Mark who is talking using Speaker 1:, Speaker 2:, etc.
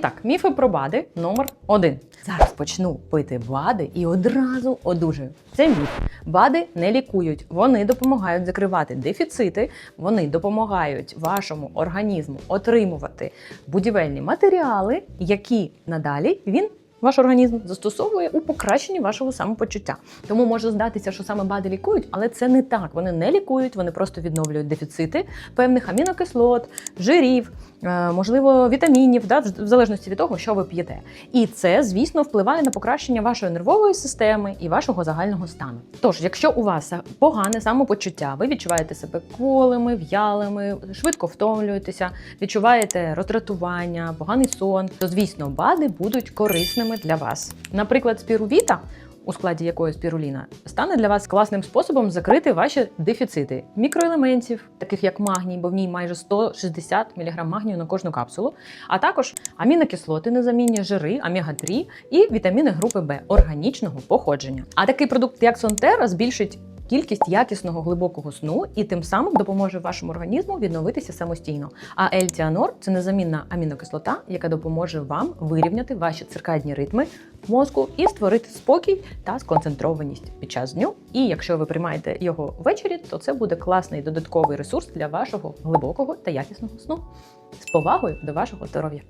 Speaker 1: Так, міфи про БАДи номер один. Зараз почну пити БАДи і одразу одужаю. Це міф. БАДи не лікують, вони допомагають закривати дефіцити, вони допомагають вашому організму отримувати будівельні матеріали, які надалі він. Ваш організм застосовує у покращенні вашого самопочуття. Тому може здатися, що саме БАДи лікують, але це не так. Вони не лікують, вони просто відновлюють дефіцити певних амінокислот, жирів, можливо, вітамінів, да, в залежності від того, що ви п'єте. І це, звісно, впливає на покращення вашої нервової системи і вашого загального стану. Тож, якщо у вас погане самопочуття, ви відчуваєте себе кволими, в'ялими, швидко втомлюєтеся, відчуваєте роздратування, поганий сон, то звісно, БАДи будуть корисними для вас. Наприклад, спірувіта. У складі якої спіруліна стане для вас класним способом закрити ваші дефіцити мікроелементів, таких як магній, бо в ній майже 160 мг магнію на кожну капсулу, а також амінокислоти, незамінні жири, омега-3 і вітаміни групи Б органічного походження. А такий продукт, як Сонтера, збільшить кількість якісного глибокого сну і тим самим допоможе вашому організму відновитися самостійно. А L-тіанор – це незамінна амінокислота, яка допоможе вам вирівняти ваші циркадні ритми мозку і створити спокій та сконцентрованість під час дню. І якщо ви приймаєте його ввечері, то це буде класний додатковий ресурс для вашого глибокого та якісного сну. З повагою до вашого здоров'я.